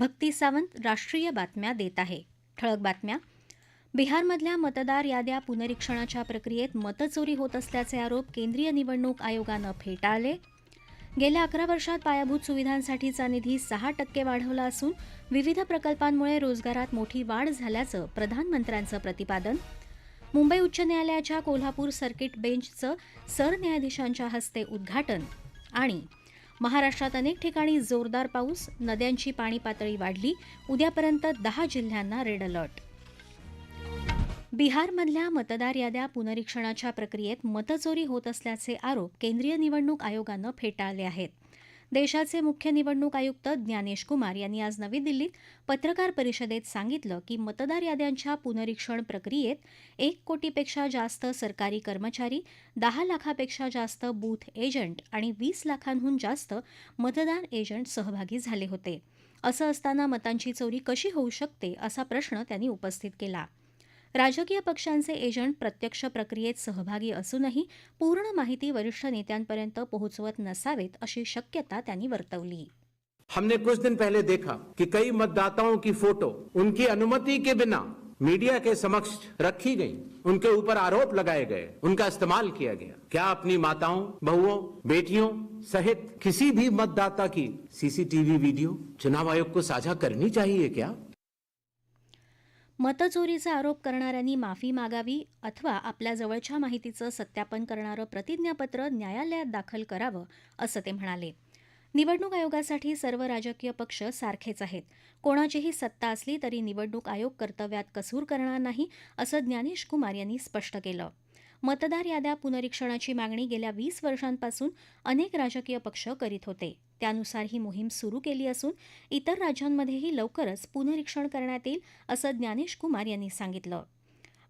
भक्ती सावंत राष्ट्रीय बातम्या देत आहे. ठळक बातम्या. बिहारमधल्या मतदार याद्या पुनरीक्षणाच्या प्रक्रियेत मतचोरी होत असल्याचे आरोप केंद्रीय निवडणूक आयोगानं फेटाळले. गेल्या अकरा वर्षात पायाभूत सुविधांसाठीचा निधी सहा टक्के वाढवला असून विविध प्रकल्पांमुळे रोजगारात मोठी वाढ झाल्याचं प्रधानमंत्र्यांचं प्रतिपादन. मुंबई उच्च न्यायालयाच्या कोल्हापूर सर्किट बेंचचं सरन्यायाधीशांच्या हस्ते उद्घाटन आणि महाराष्ट्रात अनेक ठिकाणी जोरदार पाऊस नद्यांची पाणी पातळी वाढली उद्यापर्यंत दहा जिल्ह्यांना रेड अलर्ट. बिहारमधल्या मतदार याद्या पुनरीक्षणाच्या प्रक्रियेत मतचोरी होत असल्याचे आरोप केंद्रीय निवडणूक आयोगानं फेटाळले आहेत. देशाचे मुख्य निवडणूक आयुक्त ज्ञानेश कुमार यांनी आज नवी दिल्लीत पत्रकार परिषदेत सांगितलं की मतदार याद्यांच्या पुनरीक्षण प्रक्रियेत एक कोटीपेक्षा जास्त सरकारी कर्मचारी दहा लाखापेक्षा जास्त बूथ एजंट आणि वीस लाखांहून जास्त मतदान एजंट सहभागी झाले होते. असं असताना मतांची चोरी कशी होऊ शकते असा प्रश्न त्यांनी उपस्थित केला. राजकीय पक्षांचे एजंट प्रत्यक्ष प्रक्रियेत सहभागी असूनही पूर्ण माहिती वरिष्ठ नेत्यांपर्यंत पोहोचवत नसावेत अशी शक्यता त्यांनी वर्तवली. हमने कुछ दिन पहले देखा कि कई मतदाताओं की फोटो उनकी अनुमति के बिना मीडिया के समक्ष रखी गई। उनके ऊपर आरोप लगाए गए। उनका इस्तेमाल किया गया। क्या अपनी माताओं बहुओं बेटियों सहित किसी भी मतदाता की सीसीटीवी वीडियो चुनाव आयोग को साझा करनी चाहिए क्या? मतचोरीचा आरोप करणाऱ्यांनी माफी मागावी अथवा आपल्या जवळच्या माहितीचं सत्यापन करणारं प्रतिज्ञापत्र न्यायालयात दाखल करावं असं ते म्हणाले. निवडणूक आयोगासाठी सर्व राजकीय पक्ष सारखेच आहेत. कोणाचीही सत्ता असली तरी निवडणूक आयोग कर्तव्यात कसूर करणार नाही असं ज्ञानेश कुमार यांनी स्पष्ट केलं. मतदार याद्या पुनरीक्षणाची मागणी गेल्या वीस वर्षांपासून अनेक राजकीय पक्ष करीत होते. त्यानुसार ही मोहीम सुरू केली असून इतर राज्यांमध्येही लवकरच पुनरीक्षण करण्यात येईल असं ज्ञानेश कुमार यांनी सांगितलं.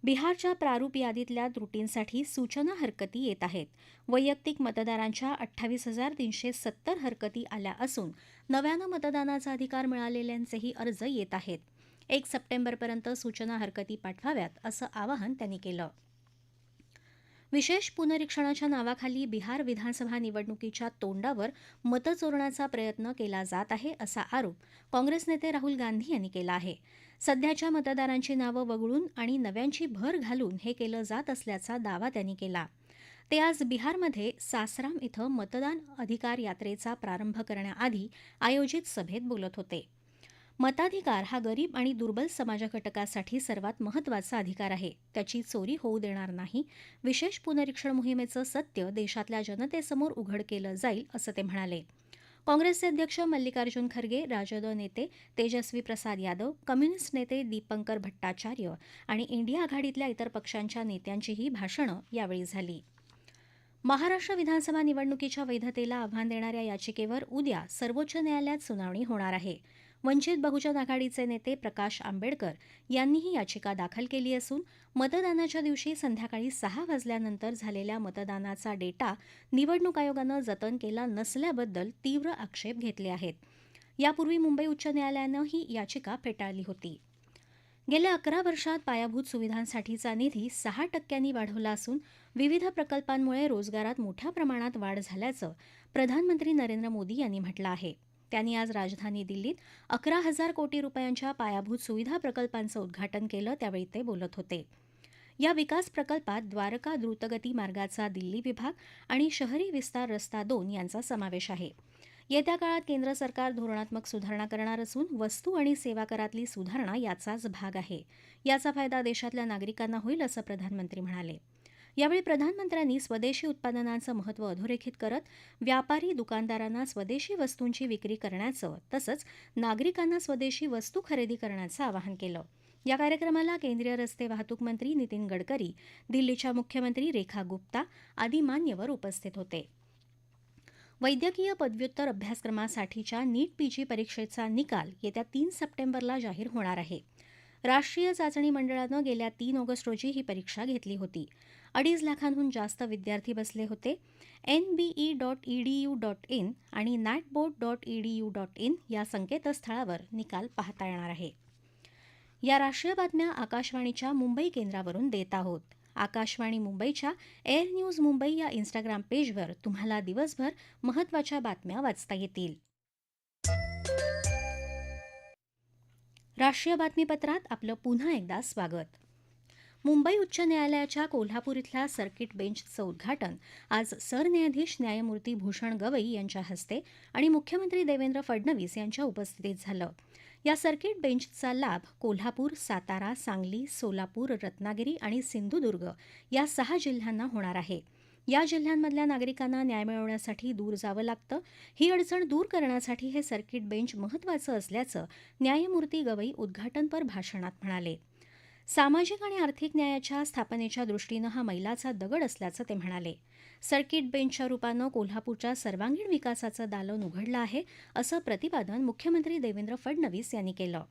बिहारच्या प्रारूप यादीतल्या त्रुटींसाठी सूचना हरकती येत आहेत. वैयक्तिक मतदारांच्या अठ्ठावीस हजार तीनशे सत्तर हरकती आल्या असून नव्यानं मतदानाचा अधिकार मिळालेल्यांचेही अर्ज येत आहेत. एक सप्टेंबरपर्यंत सूचना हरकती पाठवाव्यात असं आवाहन त्यांनी केलं. विशेष पुनरीक्षणाच्या नावाखाली बिहार विधानसभा निवडणुकीच्या तोंडावर मतं चोरण्याचा प्रयत्न केला जात आहे असा आरोप काँग्रेस नेते राहुल गांधी यांनी केला आहे. सध्याच्या मतदारांची नावं वगळून आणि नव्यांची भर घालून हे केलं जात असल्याचा दावा त्यांनी केला. ते आज बिहारमध्ये सासराम इथं मतदान अधिकार यात्रेचा प्रारंभ करण्याआधी आयोजित सभेत बोलत होते. मताधिकार हा गरीब आणि दुर्बल समाज घटकासाठी सर्वात महत्त्वाचा अधिकार आहे. त्याची चोरी होऊ देणार नाही. विशेष पुनरीक्षण मोहिमेचं सत्य देशातल्या जनतेसमोर उघड केलं जाईल असं ते म्हणाले. काँग्रेसचे अध्यक्ष मल्लिकार्जुन खरगे राजद नेते तेजस्वी प्रसाद यादव कम्युनिस्ट नेते दीपंकर भट्टाचार्य आणि इंडिया आघाडीतल्या इतर पक्षांच्या नेत्यांचीही भाषणं यावेळी झाली. महाराष्ट्र विधानसभा निवडणुकीच्या वैधतेला आव्हान देणाऱ्या याचिकेवर उद्या सर्वोच्च न्यायालयात सुनावणी होणार आहे. वंचित बहुजन आघाडीचे नेते प्रकाश आंबेडकर यांनी ही याचिका दाखल केली असून मतदानाच्या दिवशी संध्याकाळी सहा वाजल्यानंतर झालेल्या मतदानाचा डेटा निवडणूक आयोगानं जतन केला नसल्याबद्दल तीव्र आक्षेप घेतले आहेत. यापूर्वी मुंबई उच्च न्यायालयानं ही याचिका फेटाळली होती. गेल्या अकरा वर्षात पायाभूत सुविधांसाठीचा निधी सहा टक्क्यांनी वाढवला असून विविध प्रकल्पांमुळे रोजगारात मोठ्या प्रमाणात वाढ झाल्याचं प्रधानमंत्री नरेंद्र मोदी यांनी म्हटलं आहे. त्यांनी आज राजधानी दिल्लीत अकरा हजार कोटी रुपयांच्या पायाभूत सुविधा प्रकल्पांचं उद्घाटन केलं त्यावेळी ते बोलत होते. या विकास प्रकल्पात द्वारका द्रुतगती मार्गाचा दिल्ली विभाग आणि शहरी विस्तार रस्ता दोन यांचा समावेश आहे. येत्या काळात केंद्र सरकार धोरणात्मक सुधारणा करणार असून वस्तू आणि सेवा करातली सुधारणा याचाच भाग आहे. याचा फायदा देशातल्या नागरिकांना होईल असं प्रधानमंत्री म्हणाले. यावेळी प्रधानमंत्र्यांनी स्वदेशी उत्पादनांचं महत्त्व अधोरेखित करत व्यापारी दुकानदारांना स्वदेशी वस्तूंची विक्री करण्याचं तसंच नागरिकांना स्वदेशी वस्तू खरेदी करण्याचं आवाहन केलं. या कार्यक्रमाला केंद्रीय रस्ते वाहतूक मंत्री नितीन गडकरी दिल्लीच्या मुख्यमंत्री रेखा गुप्ता आदी मान्यवर उपस्थित होते. वैद्यकीय पदव्युत्तर अभ्यासक्रमासाठीच्या नीट पीजी परीक्षेचा निकाल येत्या तीन सप्टेंबरला जाहीर होणार आहे. राष्ट्रीय चाचणी मंडळानं गेल्या तीन ऑगस्ट रोजी ही परीक्षा घेतली होती. अडीच लाखांहून जास्त विद्यार्थी बसले होते. N B E dot E D U dot in आणि natboard dot E D U dot in या संकेतस्थळावर निकाल पाहता येणार आहे. या राष्ट्रीय बातम्या आकाशवाणीच्या मुंबई केंद्रावरून देत आहोत. आकाशवाणी मुंबईच्या एअर न्यूज मुंबई या इन्स्टाग्राम पेजवर तुम्हाला दिवसभर महत्त्वाच्या बातम्या वाचता येतील. राष्ट्रीय बातमीपत्रात आपलं पुन्हा एकदा स्वागत. मुंबई उच्च न्यायालयाच्या कोल्हापूर इथल्या सर्किट बेंचचं उद्घाटन आज सरन्यायाधीश न्यायमूर्ती भूषण गवई यांच्या हस्ते आणि मुख्यमंत्री देवेंद्र फडणवीस यांच्या उपस्थितीत झालं. या सर्किट बेंचचा लाभ कोल्हापूर सातारा सांगली सोलापूर रत्नागिरी आणि सिंधुदुर्ग या सहा जिल्ह्यांना होणार आहे. या जिल्ह्यांमधल्या नागरिकांना न्याय मिळवण्यासाठी दूर जावं लागतं. ही अडचण दूर करण्यासाठी हे सर्किट बेंच महत्त्वाचं असल्याचं न्यायमूर्ती गवई उद्घाटनपर भाषणात म्हणाले. सामाजिक आणि आर्थिक न्यायाच्या स्थापनेच्या दृष्टीनं हा मैलाचा दगड असल्याचं ते म्हणाले. सर्किट बेंचच्या रूपानं कोल्हापूरच्या सर्वांगीण विकासाचं दालन उघडलं आहे असं प्रतिपादन मुख्यमंत्री देवेंद्र फडणवीस यांनी केलं.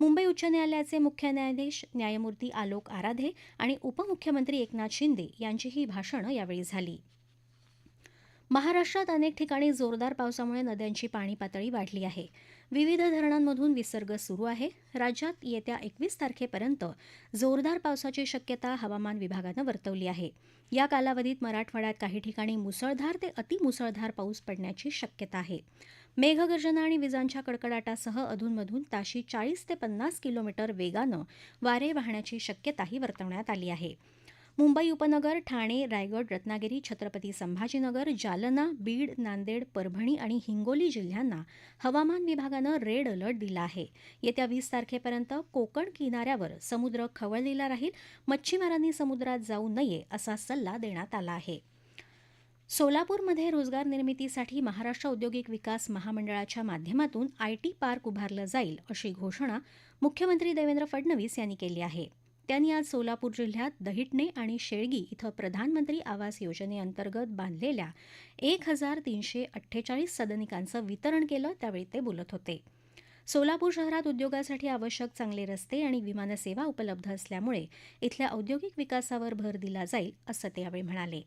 मुंबई उच्च न्यायालयाचे मुख्य न्यायाधीश न्यायमूर्ती आलोक आराधे आणि उपमुख्यमंत्री एकनाथ शिंदे यांचीही भाषणं यावेळी झाली. महाराष्ट्रात अनेक ठिकाणी जोरदार पावसामुळे नद्यांची पाणी पातळी वाढली आहे. विविध धरणांमधून विसर्ग सुरू आहे. राज्यात येत्या एकवीस तारखेपर्यंत जोरदार पावसाची शक्यता हवामान विभागानं वर्तवली आहे. या कालावधीत मराठवाड्यात काही ठिकाणी मुसळधार ते अतिमुसळधार पाऊस पडण्याची शक्यता आहे. मेघगर्जना आणि विजांच्या कडकडाटासह अधूनमधून ताशी चाळीस ते पन्नास किलोमीटर वेगानं वारे वाहण्याची शक्यताही वर्तवण्यात आली आहे. मुंबई उपनगर ठाणे रायगड रत्नागिरी छत्रपती संभाजीनगर जालना बीड नांदेड परभणी आणि हिंगोली जिल्ह्यांना हवामान विभागानं रेड अलर्ट दिला आहे. येत्या वीस तारखेपर्यंत कोकण किनाऱ्यावर समुद्र खवळलेला राहील मच्छीमारांनी समुद्रात जाऊ नये असा सल्ला देण्यात आला आहे. सोलापूरमध्ये रोजगार निर्मितीसाठी महाराष्ट्र औद्योगिक विकास महामंडळाच्या माध्यमातून आयटी पार्क उभारलं जाईल अशी घोषणा मुख्यमंत्री देवेंद्र फडणवीस यांनी केली आहे. त्यांनी आज सोलापूर जिल्ह्यात दहिटणे आणि शेळगी इथं प्रधानमंत्री आवास योजनेअंतर्गत बांधलेल्या एक हजार तीनशे अठ्ठेचाळीस सदनिकांचं वितरण केलं त्यावेळी ते बोलत होते. सोलापूर शहरात उद्योगासाठी आवश्यक चांगले रस्ते आणि विमानसेवा उपलब्ध असल्यामुळे इथल्या औद्योगिक विकासावर भर दिला जाईल असं ते यावेळी म्हणाले.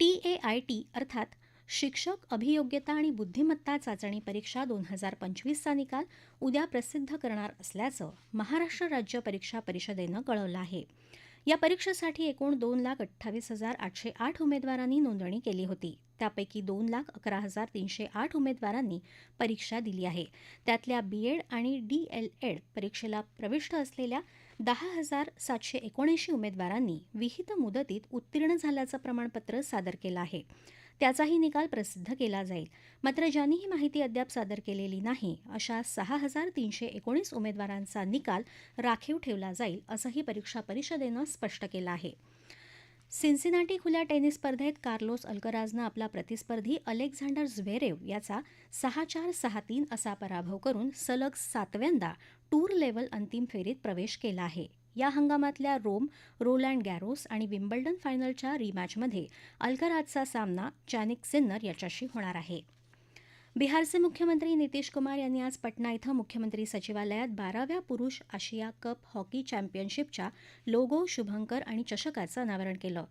टी ए आय टी अर्थात शिक्षक अभियोग्यता आणि बुद्धिमत्ता चाचणी परीक्षा दोन हजार पंचवीसचा निकाल उद्या प्रसिद्ध करणार असल्याचं महाराष्ट्र राज्य परीक्षा परिषदेनं कळवलं आहे. या परीक्षेसाठी एकूण दोन लाख अठ्ठावीस हजार आठशे आठ उमेदवारांनी नोंदणी केली होती. त्यापैकी दोन लाख अकरा हजार तीनशे आठ उमेदवारांनी परीक्षा दिली आहे. त्यातल्या बी एड आणि डी एल एड परीक्षेला प्रविष्ट असलेल्या दहा हजार सातशे एकोणऐंशी उमेदवारांनी विहित मुदतीत उत्तीर्ण झाल्याचं प्रमाणपत्र सादर केलं आहे. त्याचाही निकाल प्रसिद्ध केला जाईल. मात्र ज्यांनी ही माहिती अद्याप सादर केलेली नाही अशा सहा हजार तीनशे एकोणीस उमेदवारांचा निकाल राखीव ठेवला जाईल असंही परीक्षा परिषदेनं स्पष्ट केलं आहे. सिन्सिनाटी खुल्या टेनिस स्पर्धेत कार्लोस अल्कराजनं आपला प्रतिस्पर्धी अलेक्झांडर झ्वेरेव याचा सहा चार सहा तीन असा पराभव करून सलग सातव्यांदा टूर लेव्हल अंतिम फेरीत प्रवेश केला आहे. या हंगामातल्या रोम रोलँड गॅरोस आणि विम्बल्डन फायनलच्या रिमॅचमध्ये अल्कराजचा सामना चॅनिक सिन्नर याच्याशी होणार आहे. बिहारचे मुख्यमंत्री नितीश कुमार यांनी आज पटना इथं मुख्यमंत्री सचिवालयात बाराव्या पुरुष आशिया कप हॉकी चॅम्पियनशिपच्या लोगो शुभंकर आणि चषकाचं अनावरण केलं.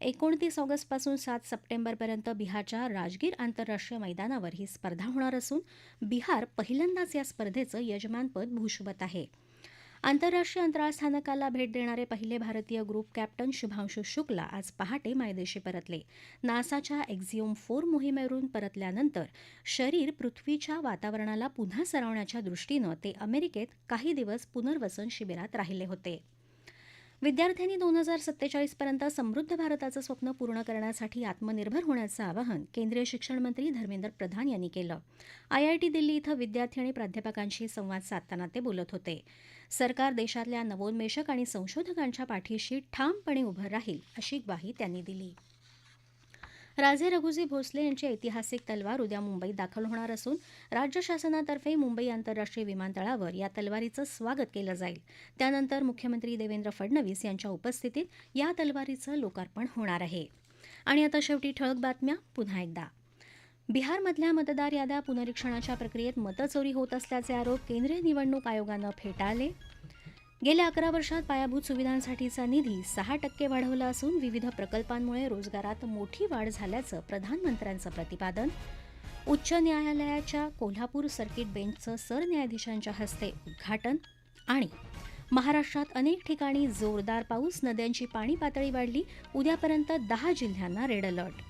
एकोणतीस ऑगस्टपासून सात सप्टेंबरपर्यंत बिहारच्या राजगीर आंतरराष्ट्रीय मैदानावर ही स्पर्धा होणार असून बिहार पहिल्यांदाच या स्पर्धेचं यजमानपद भूषवत आहे. आंतरराष्ट्रीय अंतराळ स्थानकाला भेट देणारे पहिले भारतीय ग्रुप कॅप्टन शुभांशु शुक्ला आज पहाटे मायदेशी परतले. नासाच्या एक्झिओम फोर मोहिमेवरून परतल्यानंतर शरीर पृथ्वीच्या वातावरणाला पुन्हा सरवण्याच्या दृष्टीनं ते अमेरिकेत काही दिवस पुनर्वसन शिबिरात राहिले होते. विद्यार्थ्यांनी दोन हजार सत्तेचाळीसपर्यंत समृद्ध भारताचं स्वप्न पूर्ण करण्यासाठी आत्मनिर्भर होण्याचं आवाहन केंद्रीय शिक्षण मंत्री धर्मेंद्र प्रधान यांनी केलं. आयआयटी दिल्ली इथं विद्यार्थी आणि प्राध्यापकांशी संवाद साधताना ते बोलत होते. सरकार देशातल्या नवोन्मेषक आणि संशोधकांच्या पाठीशी ठामपणे उभं राहील अशी ग्वाही त्यांनी दिली. राजे रघुजी भोसले यांची ऐतिहासिक तलवार उद्या मुंबईत दाखल होणार असून राज्य शासनातर्फे मुंबई आंतरराष्ट्रीय विमानतळावर या तलवारीचं स्वागत केलं जाईल. त्यानंतर मुख्यमंत्री देवेंद्र फडणवीस यांच्या उपस्थितीत या तलवारीचं लोकार्पण होणार आहे. आणि आता शेवटी ठळक बातम्या पुन्हा एकदा. बिहारमधल्या मतदार याद्या पुनरीक्षणाच्या प्रक्रियेत मतचोरी होत असल्याचे आरोप केंद्रीय निवडणूक आयोगानं फेटाळले. गेल्या अकरा वर्षात पायाभूत सुविधांसाठीचा निधी सहा टक्के वाढवला असून विविध प्रकल्पांमुळे रोजगारात मोठी वाढ झाल्याचं प्रधानमंत्र्यांचं प्रतिपादन. उच्च न्यायालयाच्या कोल्हापूर सर्किट बेंचचं सरन्यायाधीशांच्या हस्ते उद्घाटन आणि महाराष्ट्रात अनेक ठिकाणी जोरदार पाऊस नद्यांची पाणी पातळी वाढली. उद्यापर्यंत दहा जिल्ह्यांना रेड अलर्ट.